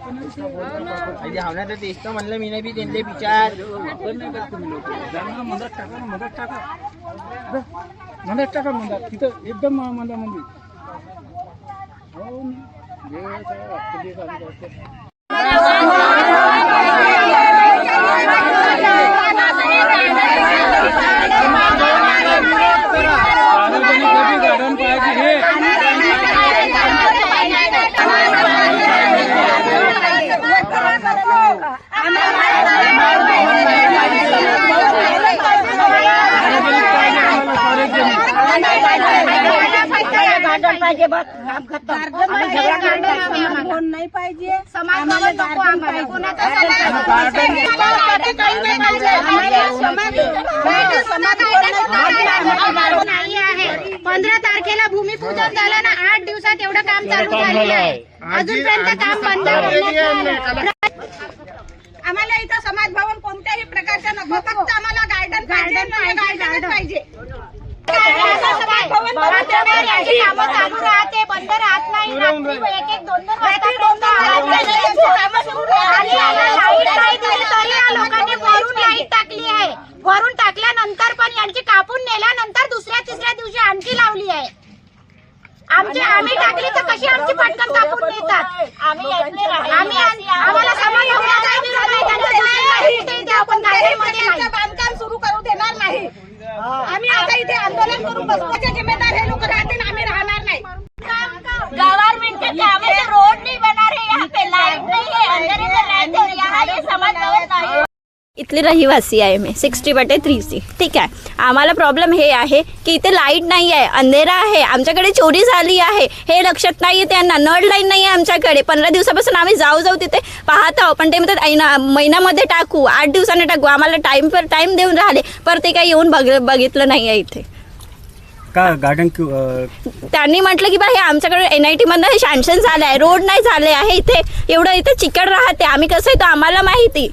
अरे हावना तर तेच तर म्हणलं मी नाही बी त्यांचे विचार. मदत टाका ना मदत टाका. मदत टाका मदत. तिथं एकदम मधा मंदिर म्हणजे. हो ना. जे काय वाटतं ते चालू करते. सार्वजनिक कधी गार्डन पाहिजे हे सार्वजनिक पाहिजे आम्हाला सार्वजनिक गार्डन पाहिजे बस नाही पाहिजे आम्हाला. गार्डन पाहिजे. पंधरा तारखेला भूमिपूजन झालं ना आठ दिवसात एवढं काम चालू झालेलं आहे अजूनपर्यंत काम बंद आम्हाला इथं समाज भवन कोणत्याही प्रकारचं नको फक्त आम्हाला गार्डन पाहिजे गार्डन पाहिजे चालू राहते बंद राहत नाही एक एक दोन लोकांनी वरून लाइट टाकली आहे वरून टाकल्यानंतर पण यांची कापून नेल्यानंतर दुसऱ्या तिसऱ्या दिवशी आणखी लावली आहे आमची आम्ही टाकली तर कशी आमची पटकन कापून नेतात आम्ही आम्ही आम्हाला समाज भवनाचा विरोध आहे. त्यांचं दुसरं काही कुठेही द्या, पण गार्डनमध्ये नाही. त्यांचं बांधकाम सुरू करू देणार नाही आम्ही आता इथे आंदोलन करू बसण्याचे जिम्मेदार हे लोक राहतील आम्ही राहणार नाही गवर्नमेंट के काम है रोड नहीं बना रहे यहाँ पे लाइट नहीं है अंदर इधर लाइट है यहाँ ये समझ भवन नहीं इथली रहिवासी आहे मी. सिक्स्टी बटे थ्री सी ठीक आहे. आम्हाला प्रॉब्लेम हे आहे की इथे लाइट नाही आहे अंधेरा आहे आमच्याकडे चोरी झाली आहे. हे लक्षात नाही आहे त्यांना नळ लाईन नाही आहे आमच्याकडे. पंधरा दिवसापासून आम्ही जाऊ जाऊ तिथे पाहत आहोत. पण ते म्हणतात "ऐना महिन्यामध्ये टाकू आठ दिवसाने टाकू. आम्हाला टाईम पर टाईम देऊन राहिले. पर ते काही येऊन बघ बघितलं नाही आहे इथे. का गार्डन त्यांनी म्हटलं की बा हे आमच्याकडे एन आय टीमधनं हे सँक्शन झालं आहे रोड नाही झाले आहे इथे. एवढं इथे चिकट राहते. आम्ही कसं येतो? आम्हाला माहिती.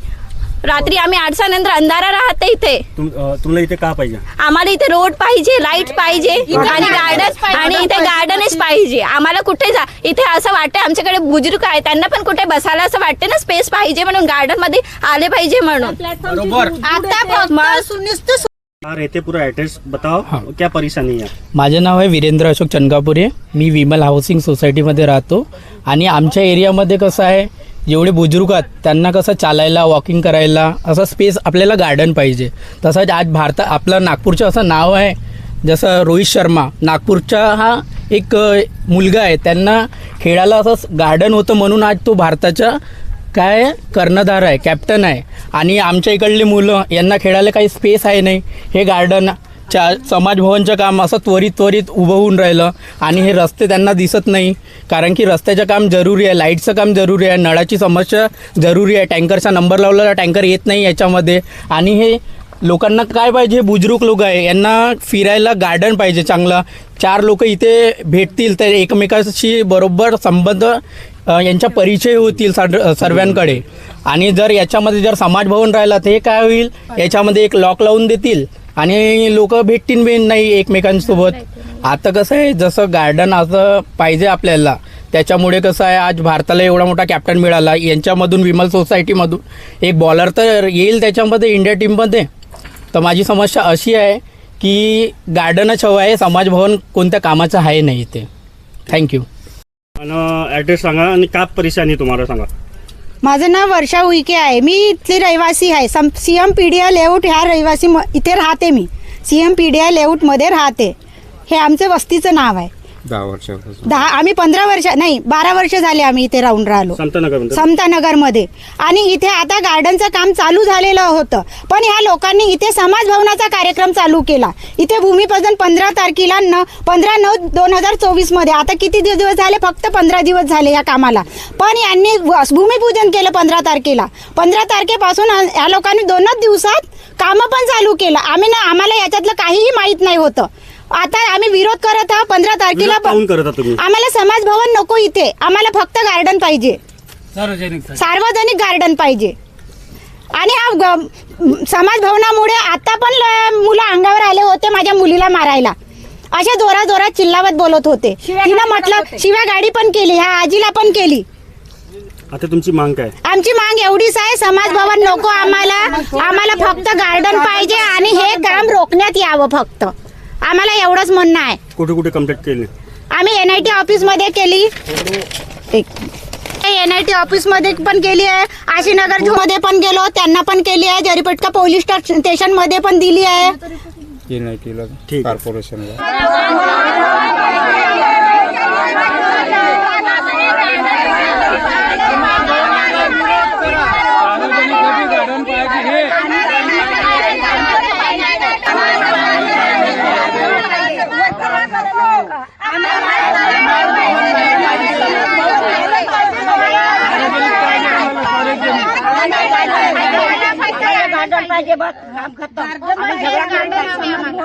रात्री आम्ही आठच्या नंतर अंधारा राहते इथे. तुम्हाला इथे का पाहिजे? आम्हाला इथे रोड पाहिजे लाइट पाहिजे आणि गार्डन आणि इथे गार्डनच पाहिजे. आम्हाला कुठे जा इथे असं वाटतं आमच्याकडे बुजुर्ग आहे त्यांना पण कुठे बसायला असं वाटते ना स्पेस पाहिजे म्हणून गार्डनमध्ये आले पाहिजे म्हणून. बरोबर. आता फक्त सुनिश्चित रहते पूरा एड्रेस बताओ क्या परेशानी माझे नाव आहे वीरेंद्र अशोक चनकापुरे मी विमल हाऊसिंग सोसायटीमध्ये राहतो. आणि आमच्या एरियामध्ये कसं आहे जेवढे बुजुर्ग आहेत त्यांना कसं चालायला वॉकिंग करायला असं स्पेस आपल्याला गार्डन पाहिजे. तसंच आज भारत आपलं नागपूरचं असं नाव आहे जसं रोहित शर्मा. नागपूरचा हा एक मुलगा आहे. त्यांना खेळायला असं गार्डन होतं म्हणून आज तो भारताच्या काय कर्णधार आहे कॅप्टन आहे. आणि आमच्या इकडली मुलं यांना खेळायला काही स्पेस आहे नाही. हे गार्डन च्या समाज भवनचं काम असं त्वरित त्वरित उभं होऊन राहिलं. आणि हे रस्ते त्यांना दिसत नाही. कारण की रस्त्याचं काम जरुरी आहे लाईटचं काम जरुरी आहे नळाची समस्या जरुरी आहे. टँकरचा नंबर लावलेला टँकर येत नाही याच्यामध्ये. आणि हे लोकांना काय पाहिजे? बुजुर्ग लोक आहे. यांना फिरायला गार्डन पाहिजे चांगलं. चार लोक इथे भेटतील तर एकमेकाशी बरोबर संबंध यांच्या यांचा परिचय होतील सर्वांकडे. आणि जर याच्यामध्ये जर समाजभवन राहिला तर हे काय होईल? याच्यामध्ये एक लॉक लावून देतील. आणि लोक भेटतील बी नाही एकमेकांसोबत. आता कसं आहे जसं गार्डन असं पाहिजे आपल्याला त्याच्यामुळे कसं आहे आज भारताला एवढा मोठा कॅप्टन मिळाला. यांच्यामधून विमल सोसायटीमधून एक बॉलर तर येईल त्याच्यामध्ये इंडिया टीममध्ये तर माझी समस्या अशी आहे की गार्डनच हवं आहे समाज भवन कोणत्या कामाचं आहे नाही इथे. थँक्यू आणि ॲड्रेस सांगा आणि का परेशानी तुम्हाला सांगा. माझं नाव वर्षा उईके आहे. मी इथली रहिवासी आहे. सम C M P D I layout ह्या रहिवासी म- इथे राहते मी. C M P D I लेआउटमध्ये राहते. हे आमचं वस्तीचं नाव आहे. दहा आम्ही पंधरा वर्ष नाही बारा वर्ष झाले आम्ही इथे राहून राहिलो. संतनगर म्हणतात समतानगरमध्ये आणि इथे आता गार्डनचं काम चालू झालेलं होतं. पण ह्या लोकांनी इथे समाज भवनाचा कार्यक्रम चालू केला. इथे भूमिपूजन पंधरा तारखेला न पंधरा नऊ दोन हजार चोवीसमध्ये आता किती दिवस दिवस झाले? फक्त पंधरा दिवस झाले या कामाला. पण यांनी भूमिपूजन केलं पंधरा तारखेला. पंधरा तारखेपासून या लोकांनी दोनच दिवसात कामं पण चालू केलं. आम्ही ना आम्हाला याच्यातलं काहीही माहीत नाही होतं. आता आम्ही विरोध करत आहोत पंधरा तारखेला विरोध काहून करत आहात तुम्ही? आम्हाला समाज भवन नको इथे. आम्हाला फक्त गार्डन पाहिजे. सार्वजनिक सार्वजनिक गार्डन पाहिजे. आणि हा ग- समाज भवनामुळे आता पण ल- मुलं अंगावर आले होते माझ्या मुलीला मारायला. अशा जोरा जोरात चिल्लावत बोलत होते. तिनं म्हटलं शिव्या गाडी पण केली ह्या आजीला पण केली. आता तुमची मांग काय? आमची मांग एवढीच आहे समाज भवन नको आम्हाला. आम्हाला फक्त गार्डन पाहिजे आणि हे काम रोखण्यात यावं फक्त. आम्हाला एवढंच म्हणणं आहे. कुठे कुठे कंप्लीट केली? आम्ही एन आय टी ऑफिसमध्ये केली. एन आय टी ऑफिसमध्ये पण केली आहे. आशीनगर झू मध्ये पण गेलो. त्यांना पण केली आहे. जरीपटका पोलीस स्टेशनमध्ये पण दिली आहे. ठीक. कॉर्पोरेशनला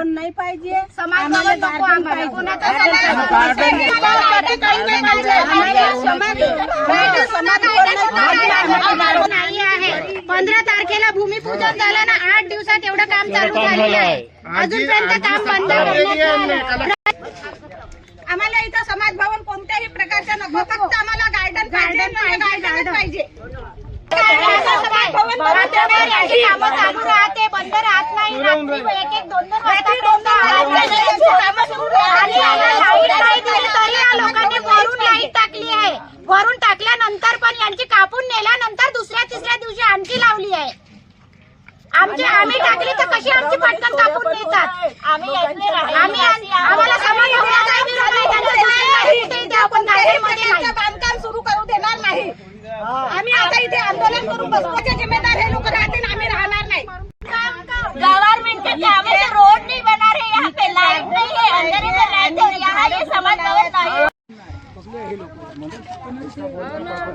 नाही पाहिजे. काही नाही पाहिजे. आम्हाला. समाज समाज भवन नाही आहे. पंधरा तारखेला भूमिपूजन झालं ना आठ दिवसात एवढं काम चालू झालेलं आहे. अजूनपर्यंत काम बंद करण्यात आलं. आम्हाला इथं समाज भवन कोणत्याही प्रकारचं नको. फक्त आम्हाला गार्डन गार्डन गार्डन पाहिजे राहते बंद राहत नाही एक एक दोन दोन वाजता लोकांनी वरून लाइट टाकली आहे वरून टाकल्यानंतर पण यांची कापून नेल्यानंतर दुसऱ्या तिसऱ्या दिवशी आणखी लावली आहे आमची आम्ही टाकली तर कशी आमची पटकन कापून नेतात आम्ही आम्ही आम्हाला समाज. बांधकाम सुरू करू देणार नाही. आम्ही आता इथे आंदोलन करून बसवायचे जिम्मेदार हे लोक राहतील आम्ही राहणार नाही. गवर्नमेंट के काम है रोड नहीं बना रहे यहाँ पे लाइट नहीं. है अंदर इधर रहते और यहाँ ये समाज भवन नहीं.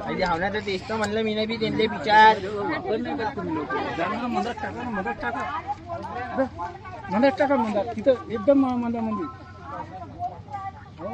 अरे हावना तर तेच तर म्हणलं मी नाही बी त्यांना विचार. मदत टाका ना मदत टाका मदत टाका मदत तिथं एकदम हो